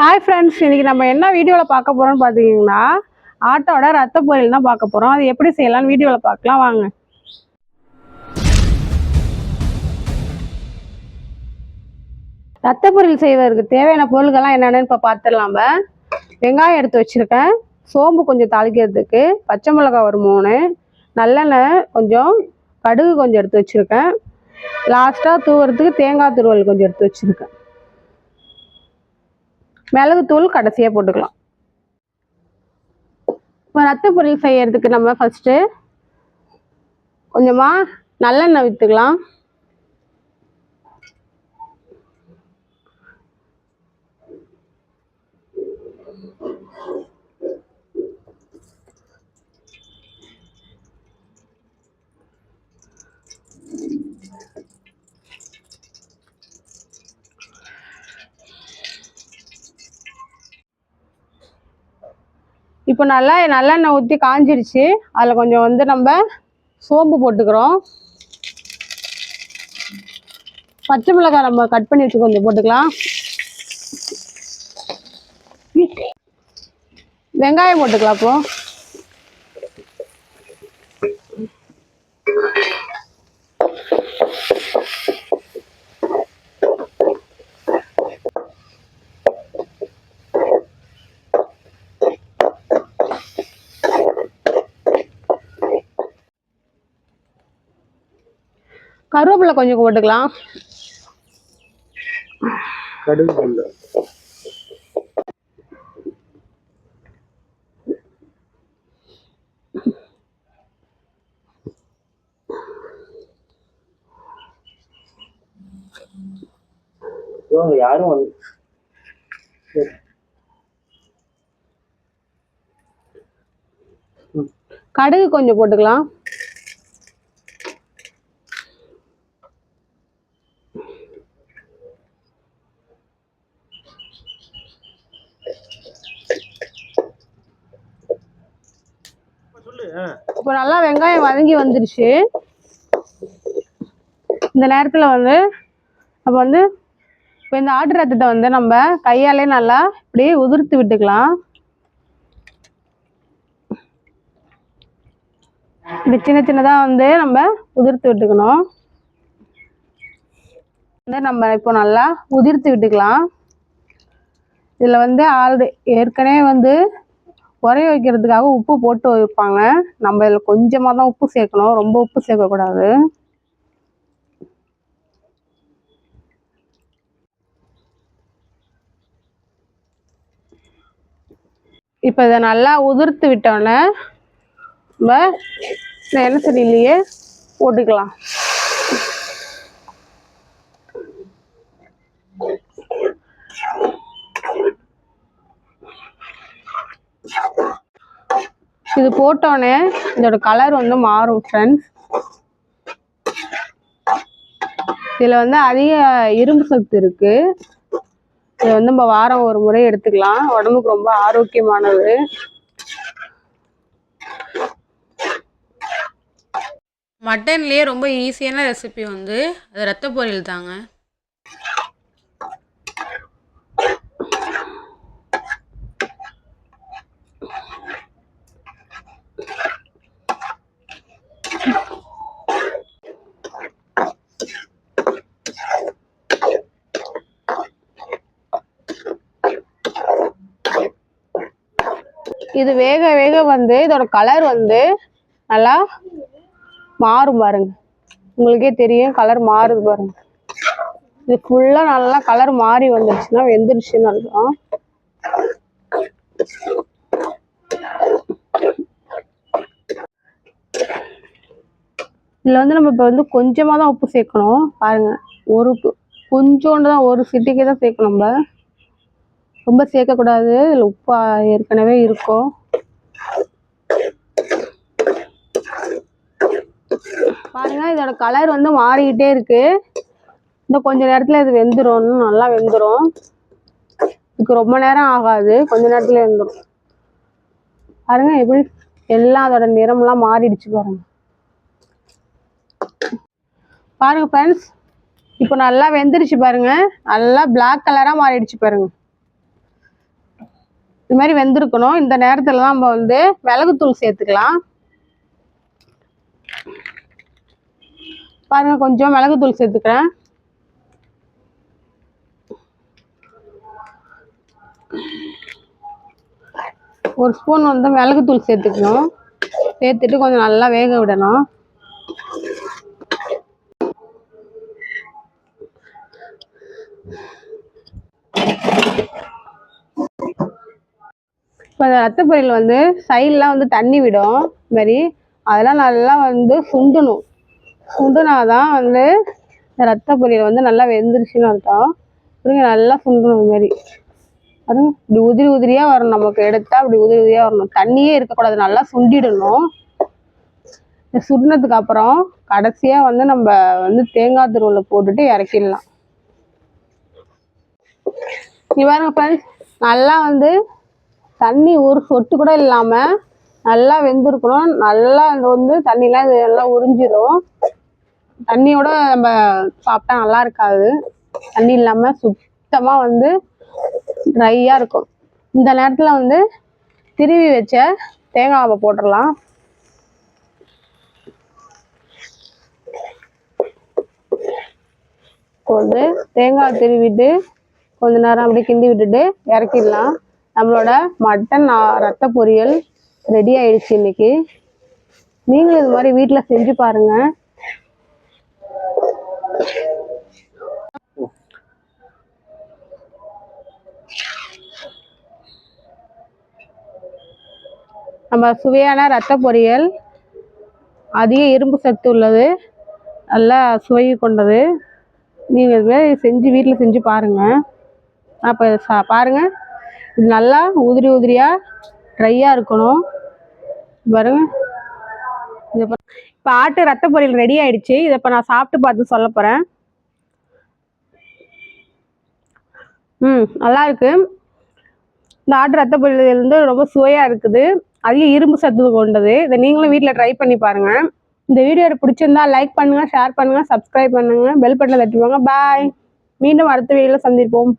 Hi friends இன்னைக்கு நம்ம என்ன வீடியோவில் பார்க்க போகிறோம்னு பார்த்தீங்கன்னா ஆட்டோட ரத்த பொரியல் தான் பார்க்க போகிறோம் அது எப்படி செய்யலாம்னு வீடியோவில் பார்க்கலாம் வாங்க. ரத்த பொரியல் செய்வதற்கு தேவையான பொருள்கள்லாம் என்னென்னு இப்போ பார்த்துடலாம் நம்ம. வெங்காயம் எடுத்து வச்சுருக்கேன். சோம்பு கொஞ்சம் தாளிக்கிறதுக்கு பச்சை மிளகாய் ஒரு மூணு நல்லெண்ணெய் கொஞ்சம் கடுகு கொஞ்சம் எடுத்து வச்சுருக்கேன். லாஸ்ட்டாக தூவுறதுக்கு தேங்காய் துருவல் கொஞ்சம் எடுத்து வச்சுருக்கேன். மிளகுத்தூள் கடைசியாக போட்டுக்கலாம். இப்போ ரத்த பொரியல் செய்யறதுக்கு நம்ம ஃபஸ்ட்டு கொஞ்சமாக நல்லெண்ணெய் விற்றுக்கலாம் இப்போ நல்லா நல்லெண்ணெய் ஊற்றி காஞ்சிருச்சு. அதில் கொஞ்சம் வந்து நம்ம சோம்பு போட்டுக்கிறோம். பச்சை மிளகாய் நம்ம கட் பண்ணி வச்சு கொஞ்சம் போட்டுக்கலாம். வெங்காயம் போட்டுக்கலாம் அப்போ கருவேப்பிலை கொஞ்சம் போட்டுக்கலாம். கடுகு யாரும் கடுகு கொஞ்சம் போட்டுக்கலாம். இப்போ நல்லா வெங்காயம் வதங்கி வந்துருச்சு. இந்த நேரத்தில் வந்து அப்போ வந்து இப்போ இந்த ஆட்டு ரத்தத்தை வந்து நம்ம கையாலே நல்லா இப்படி உதிர்த்து விட்டுக்கலாம். இப்படி சின்ன சின்னதாக வந்து நம்ம உதிர்த்து விட்டுக்கணும். வந்து நம்ம இப்போ நல்லா உதிர்த்து விட்டுக்கலாம். இதில் வந்து ஆல்ரெடி ஏற்கனவே வந்து உரைய வைக்கிறதுக்காக உப்பு போட்டு வைப்பாங்க. நம்ம இதில் கொஞ்சமாக தான் உப்பு சேர்க்கணும். ரொம்ப உப்பு சேர்க்கக்கூடாது. இப்போ இதை நல்லா உதிர்த்து விட்டோன்னே நம்ம இந்த எண்ணெய் சட்டிலேயே போட்டுக்கலாம். இது போட்டோன்னே இதோட கலர் வந்து மாறும் ஃப்ரெண்ட்ஸ் இதில் வந்து அதிக இரும்பு சத்து இருக்கு. இதை வந்து நம்ம வாரம் ஒரு முறை எடுத்துக்கலாம். உடம்புக்கு ரொம்ப ஆரோக்கியமானது. மட்டன்லேயே ரொம்ப ஈஸியான ரெசிபி வந்து அது ரத்த பொரியல் தாங்க. இது வேக வேக வந்து இதோட கலர் வந்து நல்லா மாறும் பாருங்க. உங்களுக்கே தெரியும் கலர் மாறுது பாருங்க. இது ஃபுல்லாக நல்லா கலர் மாறி வந்துருச்சுன்னா வெந்துருச்சுன்னு அர்த்தம். இதில் வந்து நம்ம இப்போ வந்து கொஞ்சமாக தான் உப்பு சேர்க்கணும். பாருங்க ஒரு உப்பு கொஞ்சோண்டு தான் ஒரு சிட்டிக்கு தான் சேர்க்கணும் நம்ம. ரொம்ப சேர்க்கக்கூடாது. இதில் உப்பு ஏற்கனவே இருக்கும். பாருங்கள் இதோட கலர் வந்து மாறிக்கிட்டே இருக்குது இன்னும் கொஞ்சம் நேரத்தில் இது வெந்துடும் நல்லா வெந்துடும் இதுக்கு ரொம்ப நேரம் ஆகாது. கொஞ்ச நேரத்தில் வெந்துடும் பாருங்க எப்படி எல்லாம் அதோட நிறம்லாம் மாறிடுச்சு பாருங்க. பாருங்க ஃப்ரெண்ட்ஸ் இப்போ நல்லா வெந்துருச்சு பாருங்க. நல்லா பிளாக் கலராக மாறிடுச்சு பாருங்க. இது மாதிரி வெந்திருக்கணும். இந்த நேரத்தில் தான் நம்ம வந்து மிளகுத்தூள் சேர்த்துக்கலாம். பாருங்க கொஞ்சம் மிளகுத்தூள் சேர்த்துக்கிறேன். ஒரு ஸ்பூன் வந்து மிளகுத்தூள் சேர்த்துக்கணும். சேர்த்துட்டு கொஞ்சம் நல்லா வேக விடணும். இப்போ இந்த ரத்த பொரியல் வந்து சைட்லாம் வந்து தண்ணி விடும் இது மாதிரி. அதெல்லாம் நல்லா வந்து சுண்டணும். சுண்டுனாதான் வந்து இந்த ரத்த பொரியல் வந்து நல்லா வெந்துருச்சுன்னு அர்த்தம். பாருங்க நல்லா சுண்டணும் இது மாதிரி. இப்படி உதிரி உதிரியாக வரணும் நமக்கு. எடுத்தால் அப்படி உதிரி உதிரியாக வரணும். தண்ணியே இருக்கக்கூடாது. நல்லா சுண்டிடணும். இந்த சுண்டினதுக்கு அப்புறம் கடைசியாக வந்து நம்ம வந்து தேங்காய் துருவல போட்டுட்டு இறக்கிடலாம். இவ்வாறு ஃப்ரெண்ட்ஸ் நல்லா வந்து தண்ணி ஒரு சொட்டு கூட இல்லாமல் நல்லா வெந்திருக்கணும். நல்லா இது வந்து தண்ணிலாம் இது நல்லா உறிஞ்சிடும் தண்ணியோட நம்ம சாப்பிட்டா நல்லா இருக்காது. தண்ணி இல்லாமல் சுத்தமாக வந்து ட்ரையாக இருக்கும். இந்த நேரத்தில் வந்து திருவி வச்ச தேங்காவை போட்டுடலாம். இப்போ தேங்காய் திருவிட்டு கொஞ்ச நேரம் அப்படியே கிண்டி விட்டுட்டு இறக்கிடலாம். நம்மளோட மட்டன் ரத்த பொரியல் ரெடி ஆயிடுச்சு இன்னைக்கு. நீங்களும் இது மாதிரி வீட்டில் செஞ்சு பாருங்க. நம்ம சுவையான ரத்த பொரியல் அதிக இரும்பு சத்து உள்ளது நல்லா சுவை கொண்டது. நீங்கள் இது மாதிரி செஞ்சு வீட்டில் செஞ்சு பாருங்கள் அப்போ சா பாருங்கள் இது நல்லா உதிரி உதிரியாக ட்ரையாக இருக்கணும். பாருங்க. இது இப்போ ஆட்டு ரத்த பொரியல் ரெடி ஆயிடுச்சு. இதை இப்போ நான் சாப்பிட்டு பார்த்து சொல்ல போகிறேன் ம் நல்லா இருக்கு. இந்த ஆட்டு ரத்த பொரியல் வந்து ரொம்ப சுவையாக இருக்குது. அதிக இரும்பு சத்து கொண்டது. இதை நீங்களும் வீட்டில் ட்ரை பண்ணி பாருங்க. இந்த வீடியோ பிடிச்சிருந்தா லைக் பண்ணுங்க ஷேர் பண்ணுங்க சப்ஸ்கிரைப் பண்ணுங்க. பெல் பட்டனை தட்டுவாங்க பாய் மீண்டும் அடுத்த வீடியோவில் சந்திப்போம்.